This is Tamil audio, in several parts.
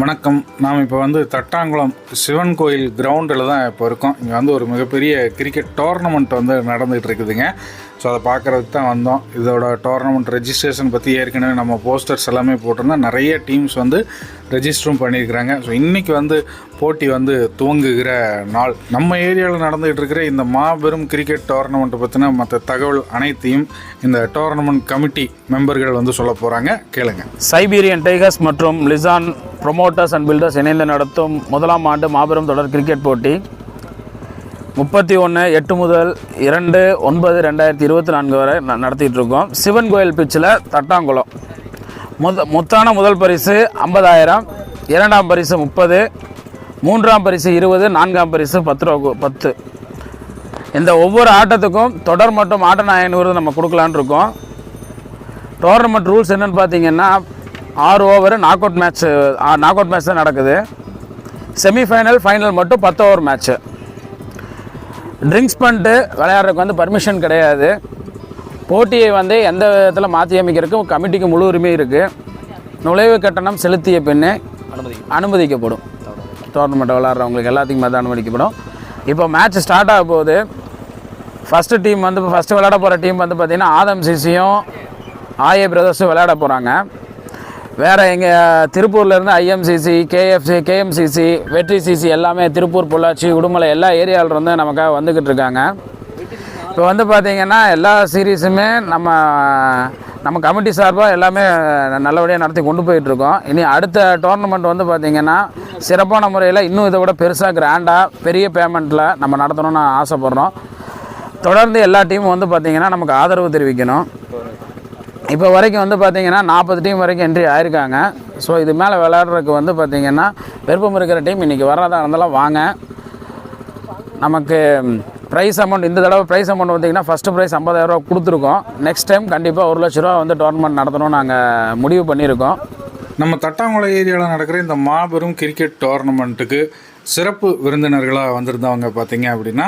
வணக்கம். நாம் இப்போ வந்து தட்டாங்குளம் சிவன் கோயில் கிரவுண்டில் தான் இப்போ இருக்கோம். இங்கே வந்து ஒரு மிகப்பெரிய கிரிக்கெட் டோர்னமெண்ட் வந்து நடந்துகிட்டு இருக்குதுங்க. ஸோ அதை பார்க்குறதுக்கு தான் வந்தோம். இதோட டோர்னமெண்ட் ரெஜிஸ்ட்ரேஷன் பற்றி ஏற்கனவே நம்ம போஸ்டர்ஸ் எல்லாமே போட்டிருந்தோம். நிறைய டீம்ஸ் வந்து ரெஜிஸ்டரும் பண்ணியிருக்கிறாங்க. ஸோ இன்றைக்கி வந்து போட்டி வந்து துவங்குகிற நாள். நம்ம ஏரியாவில் நடந்துகிட்டு இருக்கிற இந்த மாபெரும் கிரிக்கெட் டோர்னமெண்ட்டை பற்றின மற்ற தகவல் அனைத்தையும் இந்த டோர்னமெண்ட் கமிட்டி மெம்பர்கள் வந்து சொல்ல போகிறாங்க கேளுங்க. சைபீரியன் டைகர்ஸ் மற்றும் லிசான் ப்ரொமோட்டர்ஸ் அண்ட் பில்டர்ஸ் இணைந்து நடத்தும் முதலாம் ஆண்டு மாபெரும் தொடர் கிரிக்கெட் போட்டி. முப்பத்தி ஒன்று எட்டு முதல் இரண்டு ஒன்பது ரெண்டாயிரத்தி இருபத்தி நான்கு வரை ந- நடத்திட்டு இருக்கோம். சிவன் கோயில் பிச்சில் தட்டாங்குளம். முத முத்தான முதல் பரிசு ஐம்பதாயிரம் இரண்டாம் பரிசு முப்பது மூன்றாம் பரிசு இருபது நான்காம் பரிசு பத்து ரூபா பத்து. இந்த ஒவ்வொரு ஆட்டத்துக்கும் தொடர் மற்றும் ஆட்ட நாயகன் விருது நம்ம கொடுக்கலான்னு இருக்கோம். டோர்னமெண்ட் ரூல்ஸ் என்னன்னு பார்த்தீங்கன்னா ஆறு over knock out match knock out match தான் நடக்குது. செமிஃபைனல் ஃபைனல் மட்டும் பத்து ஓவர் மேட்ச்சு ட்ரிங்க்ஸ் பண்ணிட்டு விளையாடுறதுக்கு வந்து பர்மிஷன் கிடையாது. போட்டியை வந்து எந்த விதத்தில் மாற்றி அமைக்கிறதுக்கு கமிட்டிக்கு முழு உரிமை இருக்குது நுழைவு கட்டணம் செலுத்திய பின்னே அனுமதிக்கப்படும். டோர்னமெண்ட் விளாட்றவங்களுக்கு எல்லாத்துக்குமே தான் அனுமதிக்கப்படும். இப்போ மேட்ச் ஸ்டார்ட் ஆக போகுது. ஃபஸ்ட்டு டீம் வந்து ஃபஸ்ட்டு விளையாட போகிற டீம் வந்து பார்த்திங்கன்னா ஆதம் சிசியும் ஆஏ பிரதர்ஸும் விளையாட போகிறாங்க வேறு எங்கள் திருப்பூர்லேருந்து ஐஎம்சிசி கேஎஃப்சி கேஎம்சிசி வெற்றி சிசி எல்லாமே திருப்பூர் பொள்ளாச்சி உடுமலை எல்லா ஏரியாவிலேருந்து நமக்காக வந்துக்கிட்டு இருக்காங்க. இப்போ வந்து பார்த்திங்கன்னா எல்லா சீரீஸுமே நம்ம நம்ம கமிட்டி சார்பாக எல்லாமே நல்லபடியாக நடத்தி கொண்டு போயிட்டுருக்கோம். இனி அடுத்த டோர்னமெண்ட் வந்து பார்த்திங்கன்னா சிறப்பான முறையில் இன்னும் இதை விட பெருசாக கிராண்டாக பெரிய பேமெண்ட்டில் நம்ம நடத்தணும்னு ஆசைப்பட்றோம். தொடர்ந்து எல்லா டீமும் வந்து பார்த்திங்கன்னா நமக்கு ஆதரவு தெரிவிக்கணும். இப்போ வரைக்கும் வந்து பார்த்தீங்கன்னா நாற்பது டீம் வரைக்கும் என்ட்ரி ஆயிருக்காங்க. ஸோ இது மேலே விளையாடுறதுக்கு வந்து பார்த்திங்கன்னா விருப்பம் இருக்கிற டீம் இன்றைக்கி வர்றதா இருந்தாலும் வாங்க. நமக்கு ப்ரைஸ் அமௌண்ட் இந்த தடவை ப்ரைஸ் அமௌண்ட் பார்த்தீங்கன்னா ஃபஸ்ட்டு ப்ரைஸ் ஐம்பதாயிரரூவா கொடுத்துருக்கோம். நெக்ஸ்ட் டைம் கண்டிப்பாக ஒரு லட்ச ரூபா வந்து டோர்னமெண்ட் நடத்தணும் நாங்கள் முடிவு பண்ணியிருக்கோம். நம்ம தட்டாங்குளம் ஏரியாவில் நடக்கிற இந்த மாபெரும் கிரிக்கெட் டோர்னமெண்ட்டுக்கு சிறப்பு விருந்தினர்களாக வந்திருந்தவங்க பார்த்தீங்க அப்படின்னா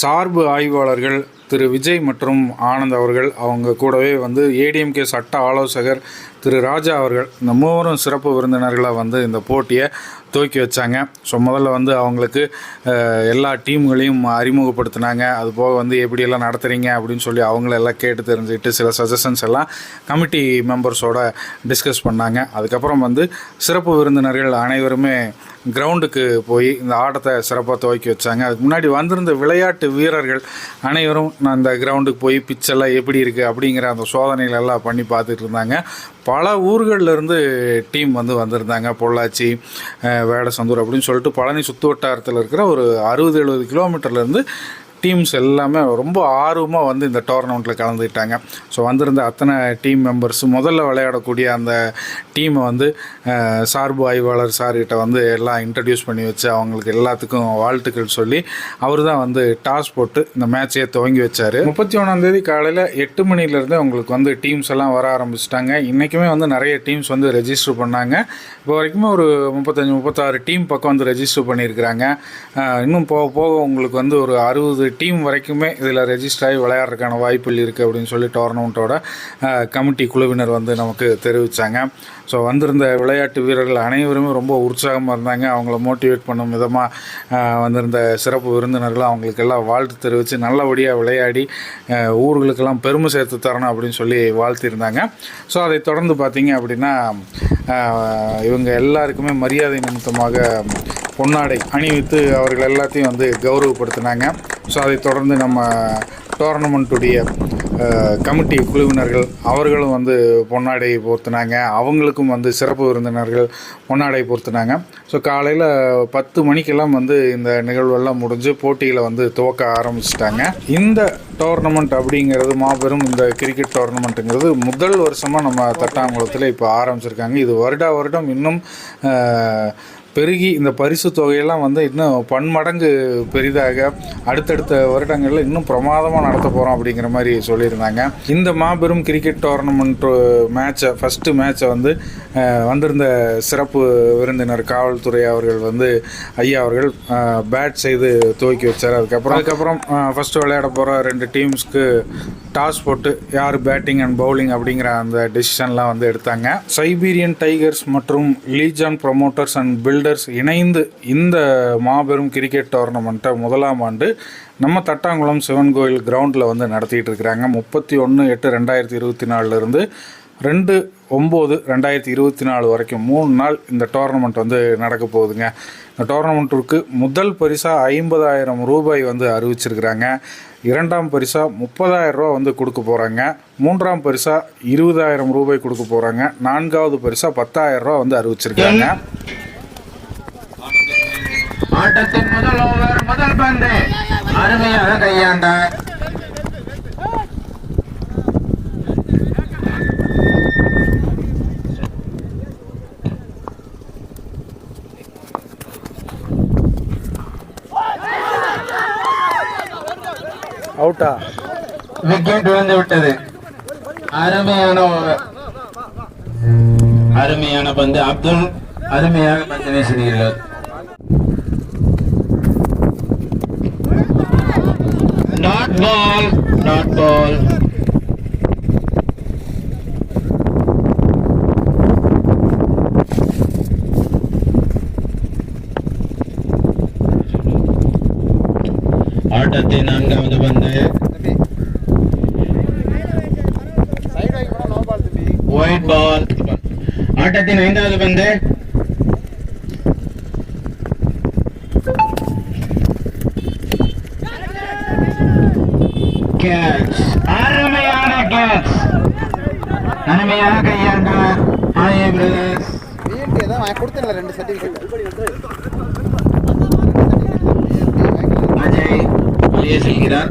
சார்பு ஆய்வாளர்கள் திரு விஜய் மற்றும் ஆனந்த் அவர்கள் அவங்க கூடவே வந்து ஏடிஎம்கே சட்ட ஆலோசகர் திரு ராஜா அவர்கள் இந்த மூவரும் சிறப்பு விருந்தினர்களாக வந்து இந்த போட்டியை துவக்கி வச்சாங்க. ஸோ முதல்ல வந்து அவங்களுக்கு எல்லா டீம்களையும் அறிமுகப்படுத்தினாங்க. அது போக வந்து எப்படியெல்லாம் நடத்துகிறீங்க அப்படின்னு சொல்லி அவங்களெல்லாம் கேட்டு தெரிஞ்சுக்கிட்டு சில சஜஷன்ஸ் எல்லாம் கமிட்டி மெம்பர்ஸோட டிஸ்கஸ் பண்ணாங்க. அதுக்கப்புறம் வந்து சிறப்பு விருந்தினர்கள் அனைவருமே கிரவுண்டுக்கு போய் இந்த ஆட்டத்தை சிறப்பாக துவக்கி வச்சாங்க. அதுக்கு முன்னாடி வந்திருந்த விளையாட்டு வீரர்கள் அனைவரும் நான் இந்த கிரவுண்டுக்கு போய் பிச்செல்லாம் எப்படி இருக்குது அப்படிங்கிற அந்த சோதனைகள் எல்லாம் பண்ணி பார்த்துட்டு இருந்தாங்க. பல ஊர்கள்ல இருந்து டீம் வந்து வந்திருந்தாங்க. பொள்ளாச்சி வேடசந்தூர் அப்படின்னு சொல்லிட்டு பழனி சுற்று வட்டாரத்தில் இருக்கிற ஒரு அறுபது எழுபது கிலோமீட்டர்லேருந்து டீம்ஸ் எல்லாமே ரொம்ப ஆர்வமாக வந்து இந்த டோர்னமெண்ட்டில் கலந்துக்கிட்டாங்க. ஸோ வந்திருந்த அத்தனை டீம் மெம்பர்ஸ் முதல்ல விளையாடக்கூடிய அந்த டீமை வந்து சார்பு ஆய்வாளர் சார்கிட்ட வந்து எல்லாம் இன்ட்ரடியூஸ் பண்ணி வச்சு அவங்களுக்கு எல்லாத்துக்கும் வாழ்த்துக்கள் சொல்லி அவர் தான் வந்து டாஸ் போட்டு இந்த மேட்சையே துவங்கி வச்சார். முப்பத்தி ஒன்றாந்தேதி காலையில் எட்டு மணிலேருந்து உங்களுக்கு வந்து டீம்ஸ் எல்லாம் வர ஆரம்பிச்சிட்டாங்க. இன்றைக்குமே வந்து நிறைய டீம்ஸ் வந்து ரெஜிஸ்டர் பண்ணாங்க. இப்போ வரைக்குமே ஒரு முப்பத்தஞ்சு முப்பத்தாறு டீம் பக்கம் வந்து ரெஜிஸ்டர் பண்ணியிருக்கிறாங்க. இன்னும் போக போக உங்களுக்கு வந்து ஒரு அறுபது டீம் வரைக்குமே இதில் ரெஜிஸ்டர் ஆகி விளையாடுறதுக்கான வாய்ப்புகள் இருக்குது அப்படின்னு சொல்லி டோர்னமெண்ட்டோட கமிட்டி குழுவினர் வந்து நமக்கு தெரிவித்தாங்க ஸோ வந்திருந்த விளையாட்டு வீரர்கள் அனைவருமே ரொம்ப உற்சாகமாக இருந்தாங்க. அவங்கள மோட்டிவேட் பண்ணும் விதமாக வந்திருந்த சிறப்பு விருந்தினர்கள் அவங்களுக்கு எல்லாம் வாழ்த்து தெரிவித்து நல்லபடியாக விளையாடி ஊர்களுக்கெல்லாம் பெருமை சேர்த்து தரணும் அப்படின்னு சொல்லி வாழ்த்திருந்தாங்க ஸோ அதை தொடர்ந்து பார்த்தீங்க அப்படின்னா இவங்க எல்லாருக்குமே மரியாதை நிமித்தமாக பொன்னாடை அணிவித்து அவர்கள் எல்லாத்தையும் வந்து கௌரவப்படுத்தினாங்க. ஸோ அதை தொடர்ந்து நம்ம டோர்னமெண்ட்டுடைய கமிட்டி குழுவினர்கள் அவர்களும் வந்து பொன்னாடை போர்த்தினாங்க. அவங்களுக்கும் வந்து சிறப்பு விருந்தினர்கள் பொன்னாடை போர்த்தினாங்க. ஸோ காலையில் பத்து மணிக்கெல்லாம் வந்து இந்த நிகழ்வெல்லாம் முடிஞ்சு போட்டிகளை வந்து துவக்க ஆரம்பிச்சிட்டாங்க. இந்த டோர்னமெண்ட் அப்படிங்கிறது மாபெரும் இந்த கிரிக்கெட் டோர்னமெண்ட்டுங்கிறது முதல் வருஷமாக நம்ம தட்டாங்குளத்தில் இப்போ ஆரம்பிச்சிருக்காங்க. இது வருடா வருடம் இன்னும் பெருகி இந்த பரிசு தொகையெல்லாம் வந்து இன்னும் பன்மடங்கு பெரிதாக அடுத்தடுத்த வருடங்களில் இன்னும் பிரமாதமாக நடத்த போகிறோம் அப்படிங்கிற மாதிரி சொல்லியிருந்தாங்க. இந்த மாபெரும் கிரிக்கெட் டோர்னமெண்ட் மேட்சை ஃபஸ்ட்டு மேட்சை வந்து வந்திருந்த சிறப்பு விருந்தினர் காவல்துறை அவர்கள் வந்து ஐயா அவர்கள் பேட் செய்து துவக்கி வச்சார். அதுக்கப்புறம் அதுக்கப்புறம்? ஃபஸ்ட்டு விளையாட போகிற ரெண்டு டீம்ஸ்க்கு டாஸ் போட்டு யார் பேட்டிங் அண்ட் பவுலிங் அப்படிங்கிற அந்த டெசிஷன்லாம் வந்து எடுத்தாங்க. சைபீரியன் டைகர்ஸ் மற்றும் லீஜான் ப்ரொமோட்டர்ஸ் அண்ட் பில்டர்ஸ் இணைந்து இந்த மாபெரும் கிரிக்கெட் டோர்னமெண்ட்டை முதலாம் ஆண்டு நம்ம தட்டாங்குளம் சிவன் கோயில் கிரவுண்டில் வந்து நடத்திட்டு இருக்கிறாங்க. முப்பத்தி ஒன்று எட்டு ரெண்டாயிரத்தி இருபத்தி நாலுலேருந்து ரெண்டு ஒம்பது ரெண்டாயிரத்தி இருபத்தி நாலு வரைக்கும் மூணு நாள் இந்த டோர்னமெண்ட் வந்து நடக்க போகுதுங்க. இந்த டோர்னமெண்ட்டுக்கு முதல் பரிசாக ஐம்பதாயிரம் ரூபாய் வந்து அறிவிச்சிருக்கிறாங்க. இரண்டாம் பரிசாக முப்பதாயிரம் ரூபா வந்து கொடுக்க போகிறாங்க மூன்றாம் பரிசாக இருபதாயிரம் ரூபாய் கொடுக்க போகிறாங்க நான்காவது பரிசாக பத்தாயிரம் ரூபா வந்து அறிவிச்சிருக்காங்க ஆட்டத்தின் முதல் ஓவர் முதல் பந்து. அருமையாக கையாண்டார். அவுட்டா விக்கெட் விழுந்து விட்டது. அருமையான அருமையான பந்து. அப்துல் அருமையாக பந்து வீசுகிறீர்கள் நாட் பால் நாட் பால் ஆட்டத்தை நாங்கள் பந்து ஒயிட் பால் ஆட்டத்தின் ஐந்தாவது பந்து. கேட்ச் அருமையான கேட்ச் அருமையாக கையாண்டார். ஆயே பிரதர்ஸ் பிஎன்டி தான் நான் கொடுத்தேன்ல ரெண்டு சர்டிஃபிகேட் அஜய் வெளியே செல்கிறார்.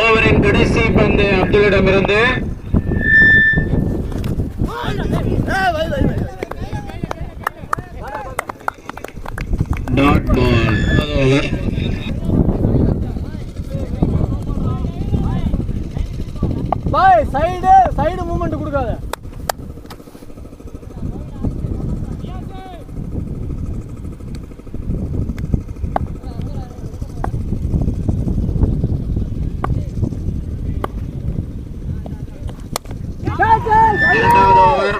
ஓவரின் கடைசி பந்து அப்துல்லிடமிருந்து டாட் பால் ஓவர் பாய் சைடு சைடு மூமெண்ட் கொடுக்காத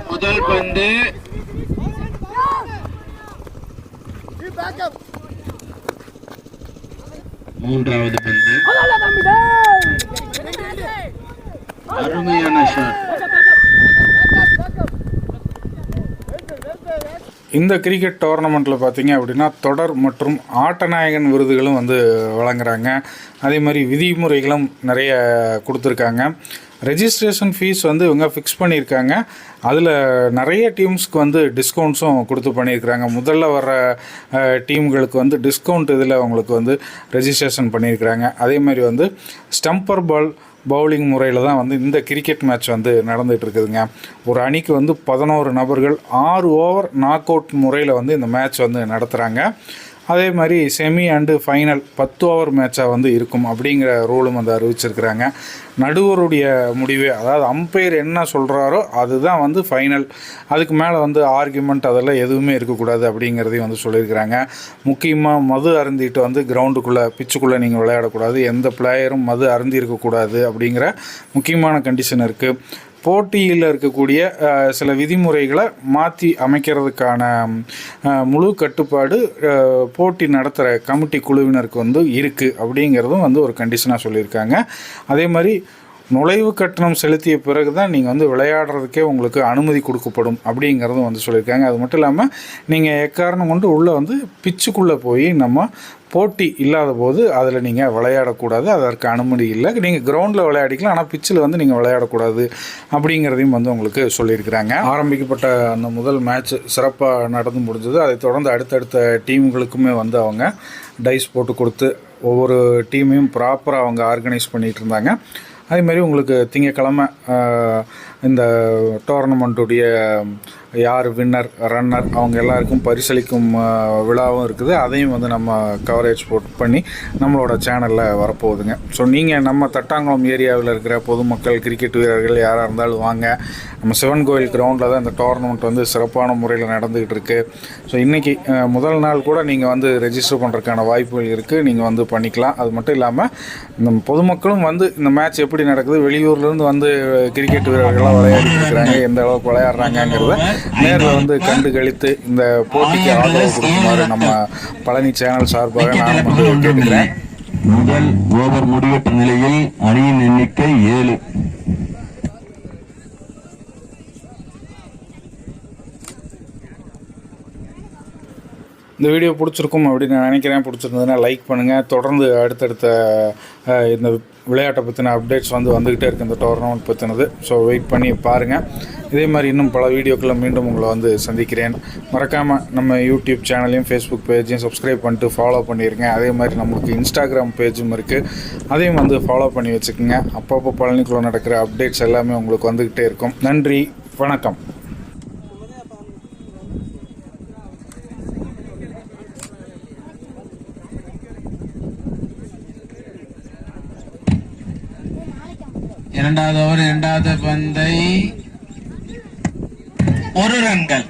முதல் பந்து. மூன்றாவது பந்து. அருமையான ஷாட் இந்த கிரிக்கெட் டோர்னமெண்ட்டில் பார்த்தீங்க அப்படின்னா தொடர் மற்றும் ஆட்டநாயகன் விருதுகளும் வந்து வழங்குறாங்க. அதே மாதிரி விதிமுறைகளும் நிறைய கொடுத்துருக்காங்க. ரெஜிஸ்ட்ரேஷன் ஃபீஸ் வந்து இவங்க ஃபிக்ஸ் பண்ணியிருக்காங்க. அதில் நிறைய டீம்ஸ்க்கு வந்து டிஸ்கவுண்ட்ஸும் கொடுத்து பண்ணியிருக்கிறாங்க. முதல்ல வர டீம்களுக்கு வந்து டிஸ்கவுண்ட் இதில் அவங்களுக்கு வந்து ரெஜிஸ்ட்ரேஷன் பண்ணியிருக்கிறாங்க. அதே மாதிரி வந்து ஸ்டம்பர் பால் பவுலிங் முறையில் தான் வந்து இந்த கிரிக்கெட் மேட்ச் வந்து நடந்துகிட்டு இருக்குதுங்க. ஒரு அணிக்கு வந்து பதினோரு நபர்கள் ஆறு ஓவர் நாக் அவுட் முறையில் வந்து இந்த மேட்ச் வந்து நடத்துகிறாங்க அதே மாதிரி செமி அண்டு ஃபைனல் பத்து ஓவர் மேட்சாக வந்து இருக்கும் அப்படிங்கிற ரூலும் வந்து அறிவிச்சிருக்கிறாங்க. நடுவருடைய முடிவே அதாவது அம்பையர் என்ன சொல்கிறாரோ அதுதான் வந்து ஃபைனல் அதுக்கு மேலே வந்து ஆர்கியூமெண்ட் அதெல்லாம் எதுவுமே இருக்கக்கூடாது அப்படிங்கிறதையும் வந்து சொல்லியிருக்கிறாங்க. முக்கியமாக மது அருந்திட்டு வந்து கிரவுண்டுக்குள்ளே பிச்சுக்குள்ளே நீங்கள் விளையாடக்கூடாது. எந்த பிளேயரும் மது அருந்தி இருக்கக்கூடாது அப்படிங்கிற முக்கியமான கண்டிஷன் இருக்குது போட்டியில் இருக்கக்கூடிய சில விதிமுறைகளை மாற்றி அமைக்கிறதுக்கான முழு கட்டுப்பாடு போட்டி நடத்துகிற கமிட்டி குழுவினருக்கு வந்து இருக்குது அப்படிங்கிறதும் வந்து ஒரு கண்டிஷனாக சொல்லியிருக்காங்க. அதே மாதிரி நுழைவு கட்டணம் செலுத்திய பிறகு தான் நீங்கள் வந்து விளையாடுறதுக்கே உங்களுக்கு அனுமதி கொடுக்கப்படும் அப்படிங்கிறதும் வந்து சொல்லியிருக்காங்க. அது மட்டும் இல்லாமல் நீங்கள் எக்காரணம் கொண்டு உள்ளே வந்து பிச்சுக்குள்ளே போய் நம்ம போட்டி இல்லாத போது அதில் நீங்கள் விளையாடக்கூடாது. அதற்கு அனுமதி இல்லை. நீங்கள் கிரவுண்டில் விளையாடிக்கலாம் ஆனால் பிச்சில் வந்து நீங்கள் விளையாடக்கூடாது அப்படிங்கிறதையும் வந்து உங்களுக்கு சொல்லியிருக்கிறாங்க. ஆரம்பிக்கப்பட்ட அந்த முதல் மேட்ச் சிறப்பாக நடந்து முடிஞ்சது. அதை தொடர்ந்து அடுத்தடுத்த டீம்களுக்குமே வந்து அவங்க டைஸ் போட்டு கொடுத்து ஒவ்வொரு டீமையும் ப்ராப்பராக அவங்க ஆர்கனைஸ் பண்ணிகிட்டு இருந்தாங்க. அதே மாதிரி உங்களுக்கு திங்கக்கிழமை இந்த டோர்னமெண்ட்டுடைய யார் வின்னர் ரன்னர் அவங்க எல்லாருக்கும் பரிசளிக்கும் விழாவும் இருக்குது. அதையும் வந்து நம்ம கவரேஜ் போட் பண்ணி நம்மளோட சேனலில் வரப்போகுதுங்க. ஸோ நீங்கள் நம்ம தட்டாங்குளம் ஏரியாவில் இருக்கிற பொதுமக்கள் கிரிக்கெட் வீரர்கள் யாராக இருந்தாலும் வாங்க. நம்ம சிவன் கோயில் கிரவுண்டில் தான் இந்த டோர்னமெண்ட் வந்து சிறப்பான முறையில் நடந்துக்கிட்டு இருக்கு. ஸோ இன்றைக்கி முதல் நாள் கூட நீங்கள் வந்து ரெஜிஸ்டர் பண்ணுறதுக்கான வாய்ப்புகள் இருக்குது நீங்கள் வந்து பண்ணிக்கலாம். அது மட்டும் இல்லாமல் நம்ம பொதுமக்களும் வந்து இந்த மேட்ச் எப்படி நடக்குது வெளியூர்லேருந்து வந்து கிரிக்கெட் வீரர்கள்லாம் விளையாடிட்டு இருக்கிறாங்க எந்த அளவுக்கு விளையாடுறாங்கங்கிறத நேரில் வந்து கண்டு கழித்து இந்த போட்டிக்கு ஆதரவு கொடுக்குமாறு நம்ம பழனி சேனல் சார்பாக நான் வந்து கேட்டுக்கிறேன். முதல் ஓவர் முடிவெட்ட நிலையில் அணியின் எண்ணிக்கை ஏழு. இந்த வீடியோ பிடிச்சிருக்கும் அப்படின்னு நான் நினைக்கிறேன். பிடிச்சிருந்ததுன்னா லைக் பண்ணுங்கள் தொடர்ந்து அடுத்தடுத்த இந்த விளையாட்டை பற்றின அப்டேட்ஸ் வந்து வந்துக்கிட்டே இருக்குது இந்த டோர்னமெண்ட் பற்றினது ஸோ வெயிட் பண்ணி பாருங்கள் இதே மாதிரி இன்னும் பல வீடியோக்களை மீண்டும் உங்களை வந்து சந்திக்கிறேன். மறக்காமல் நம்ம யூடியூப் சேனலையும் ஃபேஸ்புக் பேஜையும் சப்ஸ்கிரைப் பண்ணிட்டு ஃபாலோ பண்ணிடுங்க அதே மாதிரி நம்மளுக்கு இன்ஸ்டாகிராம் பேஜும் இருக்குது அதையும் வந்து ஃபாலோ பண்ணி வச்சுக்கோங்க. அப்பப்போ பழனிக்குள்ளே நடக்கிற அப்டேட்ஸ் எல்லாமே உங்களுக்கு வந்துக்கிட்டே இருக்கும். நன்றி. வணக்கம். இரண்டாவது ஓவர் இரண்டாவது பந்தை. ஒரு ரன்கள்.